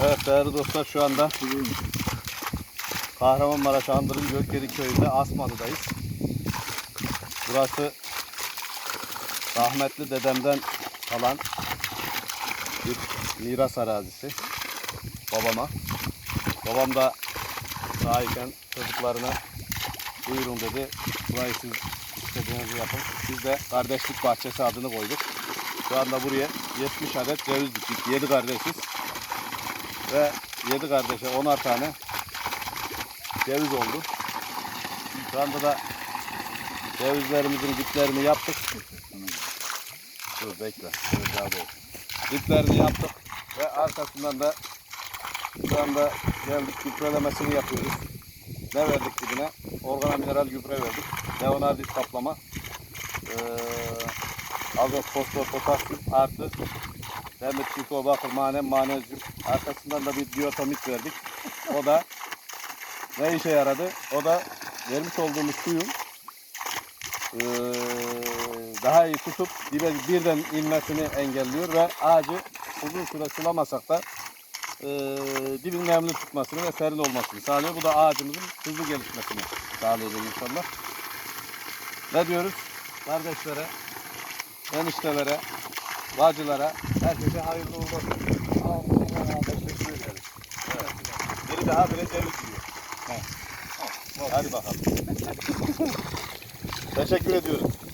Evet değerli dostlar şu anda Kahramanmaraş Andırın Gökgeri köyünde Asmalı'dayız. Burası rahmetli dedemden kalan bir miras arazisi babama. Babam da sahayken çocuklarına buyurun dedi. Burayı siz istediğinizi yapın. Biz de kardeşlik bahçesi adını koyduk. Şu anda buraya 70 adet ceviz diktik. 7 kardeşiz. Ve 7 kardeşe 10'ar tane ceviz oldu. Şu anda da cevizlerimizin diplerini yaptık. Dur bekle. Daha doğru. Diplerini yaptık ve arkasından da şu anda geldik gübrelemesini yapıyoruz. Ne verdik dibine? Organa mineral gübre verdik. Leonardit kaplama. Ee, azot, fosfor, potasyum artı demir, çiko, bakır, manen, manezyum. Arkasından da bir diyotomit verdik. O da ne işe yaradı? O da vermiş olduğumuz suyun eee, daha iyi tutup dibe birden inmesini engelliyor ve ağacı uzun süre sulamasak da eee dibin nemli tutmasını ve serin olmasını sağlıyor. Bu da ağacımızın hızlı gelişmesini sağlıyor inşallah. Ne diyoruz? Kardeşlere, eniştelere, bacılara, herkese hayırlı uğurlu olsun. Teşekkür ederiz. Evet. Biri daha bire ceviz yiyor. Hadi bakalım. Teşekkür ediyoruz.